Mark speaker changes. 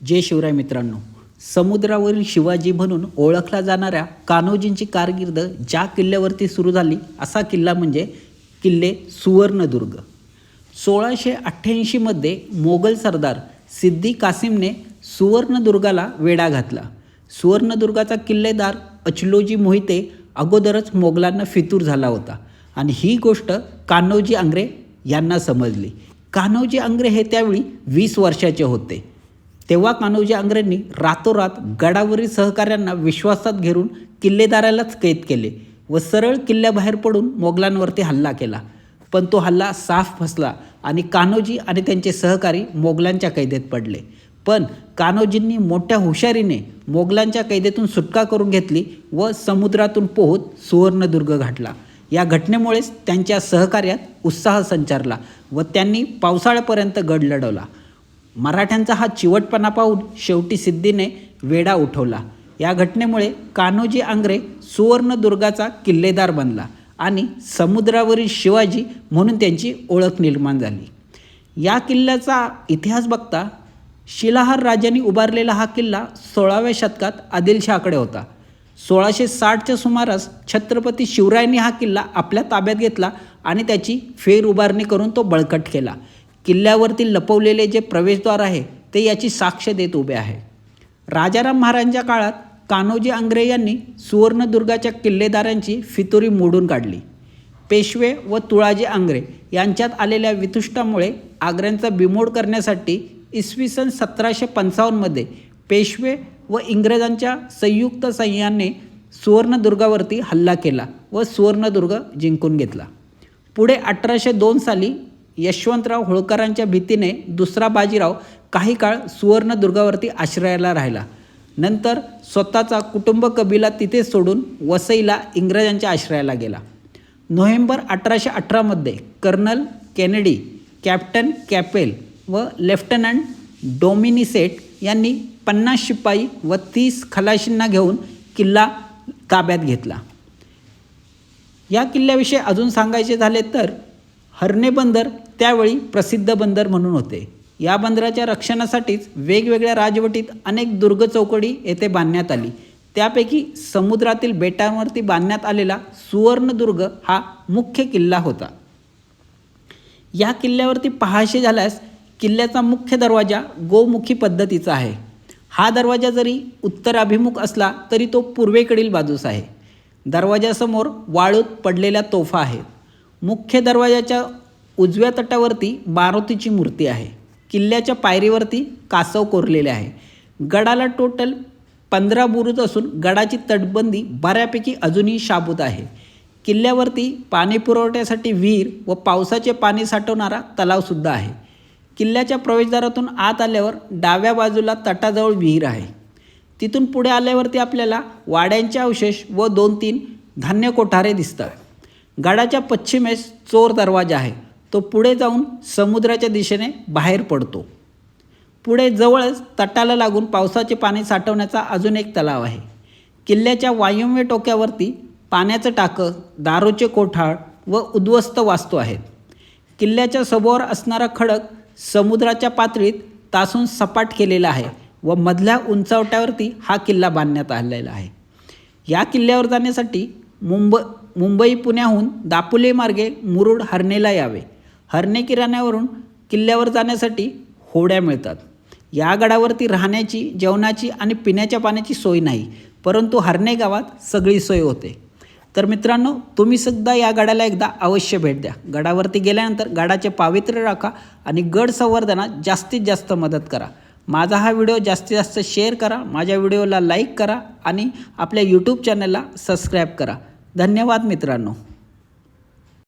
Speaker 1: जय शिवराय मित्रांनो. समुद्रावरील शिवाजी म्हणून ओळखला जाणाऱ्या कान्होजींची कारकीर्द ज्या किल्ल्यावरती सुरू झाली असा किल्ला म्हणजे किल्ले सुवर्णदुर्ग. सोळाशे अठ्ठ्याऐंशीमध्ये मोगल सरदार सिद्दी कासिमने सुवर्णदुर्गाला वेढा घातला. सुवर्णदुर्गाचा किल्लेदार अचलोजी मोहिते अगोदरच मोगलांना फितूर झाला होता आणि ही गोष्ट कान्होजी आंग्रे यांना समजली. कान्होजी आंग्रे हे त्यावेळी वीस वर्षाचे होते. तेव्हा कान्होजी आंग्रेंनी रातोरात गडावरील सहकाऱ्यांना विश्वासात घेऊन किल्लेदारालाच कैद केले व सरळ किल्ल्याबाहेर पडून मोगलांवरती हल्ला केला. पण तो हल्ला साफ फसला आणि कान्होजी आणि त्यांचे सहकारी मोगलांच्या कैदेत पडले. पण कान्होजींनी मोठ्या हुशारीने मोगलांच्या कैदेतून सुटका करून घेतली व समुद्रातून पोहत सुवर्णदुर्ग गाठला. या घटनेमुळेच त्यांच्या सहकार्यात उत्साह संचारला व त्यांनी पावसाळ्यापर्यंत गड लढवला. मराठ्यांचा हा चिवटपणा पाहून शेवटी सिद्धीने वेडा उठवला. या घटनेमुळे कान्होजी आंग्रे सुवर्णदुर्गाचा किल्लेदार बनला आणि समुद्रावरील शिवाजी म्हणून त्यांची ओळख निर्माण झाली. या किल्ल्याचा इतिहास बघता शिलाहार राजांनी उभारलेला हा किल्ला सोळाव्या शतकात आदिलशहाकडे होता. सोळाशे साठच्या सुमारास छत्रपती शिवरायांनी हा किल्ला आपल्या ताब्यात घेतला आणि त्याची फेर उभारणी करून तो बळकट केला. किल्ल्यावरती लपवलेले जे प्रवेशद्वार आहे ते याची साक्ष देत उभे आहे. राजाराम महाराजांच्या काळात कान्होजी आंग्रे यांनी सुवर्णदुर्गाच्या किल्लेदारांची फितुरी मोडून काढली. पेशवे व तुळाजी आंग्रे यांच्यात आलेल्या वितुष्टामुळे आग्र्यांचा बिमोड करण्यासाठी इसवी सन सतराशे पंचावन्नमध्ये पेशवे व इंग्रजांच्या संयुक्त सैन्याने सुवर्णदुर्गावरती हल्ला केला व सुवर्णदुर्ग जिंकून घेतला. पुढे अठराशे दोन साली यशवंतराव होळकरांच्या भीतीने दुसरा बाजीराव काही काळ सुवर्णदुर्गावरती आश्रयाला राहिला. नंतर स्वतःचा कुटुंब कबिला तिथे सोडून वसईला इंग्रजांच्या आश्रयाला गेला. नोव्हेंबर अठराशे अठरामध्ये कर्नल केनेडी कॅप्टन कॅपेल व लेफ्टनंट डोमिनिसेट यांनी पन्नास शिपाई व तीस खलाशींना घेऊन किल्ला ताब्यात घेतला. या किल्ल्याविषयी अजून सांगायचे झाले तर हर्णे बंदर त्यावेळी प्रसिद्ध बंदर म्हणून होते. या बंदराच्या रक्षणासाठीच वेगवेगळ्या राजवटीत अनेक दुर्ग चौकडी येथे बांधण्यात आली. त्यापैकी समुद्रातील बेटांवरती बांधण्यात आलेला सुवर्णदुर्ग हा मुख्य किल्ला होता. या किल्ल्यावरती पहाशी झाल्यास किल्ल्याचा मुख्य दरवाजा गोमुखी पद्धतीचा आहे. हा दरवाजा जरी उत्तर अभिमुख असला तरी तो पूर्वेकडील बाजूस आहे. दरवाजासमोर वाळूत पडलेल्या तोफा आहेत मुख्य दरवाजाच्या उजव्या तटावरती बारोतीची मूर्ती आहे. किल्ल्याच्या पायरीवरती कासव कोरलेले आहे. गडाला टोटल पंधरा बुरुज असून गडाची तटबंदी बऱ्यापैकी अजूनही शाबूत आहे. किल्ल्यावरती पाणी पुरवठ्यासाठी विहीर व पावसाचे पाणी साठवणारा तलावसुद्धा आहे. किल्ल्याच्या प्रवेशद्वारातून आत आल्यावर डाव्या बाजूला तटाजवळ विहीर आहे. तिथून पुढे आल्यावरती आपल्याला वाड्यांचे अवशेष व दोन तीन धान्य कोठारे दिसतात. गडाच्या पश्चिमेस चोर दरवाजा आहे. तो पुढे जाऊन समुद्राच्या दिशेने बाहेर पडतो. पुढे जवळच तटाला लागून पावसाचे पाणी साठवण्याचा अजून एक तलाव आहे. किल्ल्याच्या वायुम्य टोक्यावरती पाण्याचं टाकं दारूचे कोठाळ व उद्ध्वस्त वास्तू आहेत. किल्ल्याच्या सभोवर असणारा खडक समुद्राच्या पातळीत तासून सपाट केलेला आहे व मधल्या उंचावट्यावरती हा किल्ला बांधण्यात आलेला आहे. या किल्ल्यावर जाण्यासाठी मुंब मुंबई पुण्याहून दापोली मार्गे मुरुड हरणेला यावे. हरणे किराण्यावरून किल्ल्यावर जाण्यासाठी होड्या मिळतात. या गडावरती राहण्याची जेवणाची आणि पिण्याच्या पाण्याची सोय नाही परंतु हरणे गावात सगळी सोय होते. तर मित्रांनो तुम्ही सुद्धा या गडाला एकदा अवश्य भेट द्या. गडावरती गेल्यानंतर गडाचे पावित्र्य राखा आणि गड संवर्धनात जास्तीत जास्त मदत करा. माझा हा व्हिडिओ जास्तीत जास्त शेअर करा माझ्या व्हिडिओला लाईक करा आणि आपल्या यूट्यूब चॅनलला सबस्क्राईब करा. धन्यवाद मित्रांनो.